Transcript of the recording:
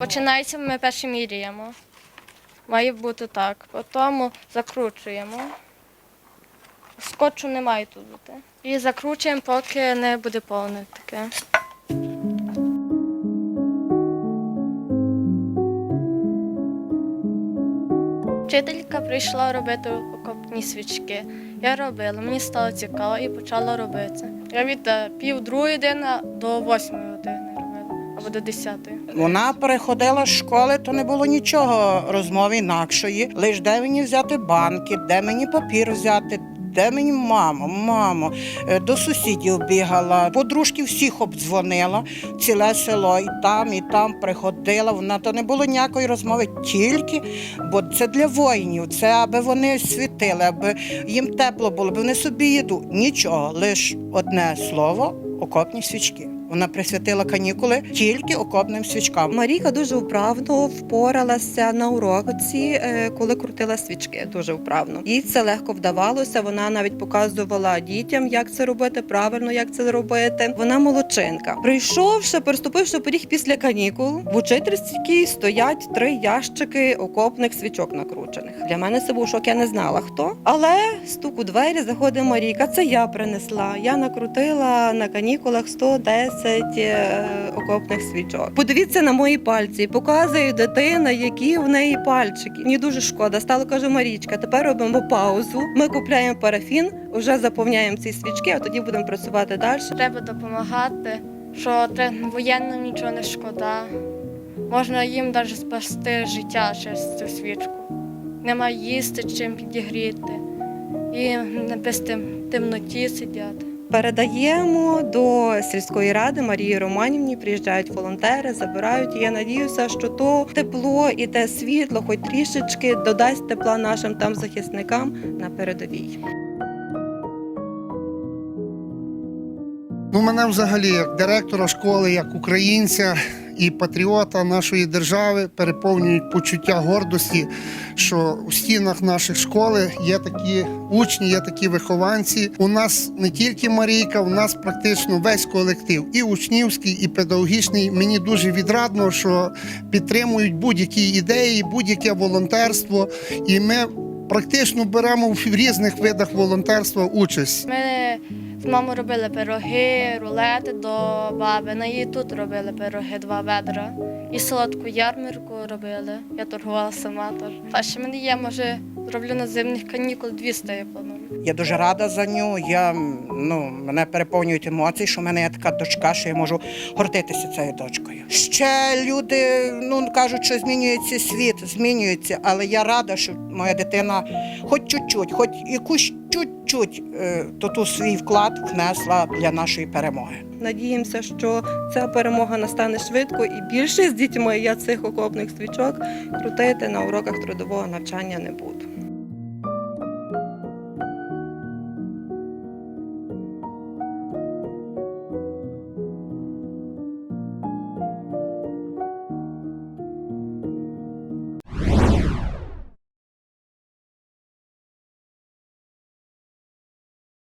Починається ми перші міряємо. Має бути так. Потім закручуємо. Скотчу не має тут бути. І закручуємо, поки не буде повне таке. Вчителька прийшла робити окопні свічки. Я робила, мені стало цікаво і почала робити. Я від е, пів другої години до восьмої години або до десятої. Вона переходила з школи, то не було нічого розмови інакшої. Лиш де мені взяти банки, де мені папір взяти. Де мені мамо, мамо, Е, до сусідів бігала, подружки всіх обдзвонила, ціле село, і там, і там приходила. Вона то не було ніякої розмови, тільки, бо це для воїнів, це аби вони світили, аби їм тепло було, аби вони собі їду. Нічого, лише одне слово окопні свічки. Вона присвятила канікули тільки окопним свічкам. Марійка дуже вправно впоралася на уроці, е, коли крутила свічки. Дуже вправно. Їй це легко вдавалося. Вона навіть показувала дітям, як це робити, правильно як це робити. Вона молодчинка. Прийшовши, переступивши поріг після канікул, в учительській стоять три ящики окопних свічок накручених. Для мене це був шок, я не знала хто. Але стук у двері заходить Марійка. Це я принесла. Я накрутила на канікулах 110 е, окопних свічок. Подивіться на мої пальці. Показує дитина, які в неї пальчики. Мені дуже шкода. Стало каже Марічка. Тепер робимо паузу. Ми купляємо парафін, вже заповняємо ці свічки, а тоді будемо працювати далі. Треба допомагати, що воєнним нічого не шкода. Можна їм навіть спасти життя через цю свічку. Нема їсти, чим підігріти. І не без тем- темноті сидять. Передаємо до сільської ради Марії Романівні. Приїжджають волонтери, забирають. Я надіюся, що то тепло і те світло, хоч трішечки, додасть тепла нашим там захисникам на передовій. Ну, мене взагалі, як директора школи, як українця і патріота нашої держави, переповнюють почуття гордості, що у стінах нашої школи є такі учні, є такі вихованці. У нас не тільки Марійка, у нас практично весь колектив, і учнівський, і педагогічний. Мені дуже відрадно, що підтримують будь-які ідеї, будь-яке волонтерство. І ми практично беремо в різних видах волонтерства участь. Ми з мамою робили пироги, рулети до баби. На її тут робили пироги, два ведра. І солодку ярмарку робили. Я торгувала сама теж. А ще в мене є, може, зроблю на зимних канікул 200 я планую. Я дуже рада за нього. Я ну мене переповнюють емоції, що в мене є така дочка, що я можу гордитися цією дочкою. Ще люди ну кажуть, що змінюється світ, змінюється, але я рада, що моя дитина, хоч чуть-чуть, хоч якусь чуть-чуть, е, то ту свій вклад внесла для нашої перемоги. Надіємося, що ця перемога настане швидко і більше з дітьми я цих окопних свічок крутити на уроках трудового навчання не буду.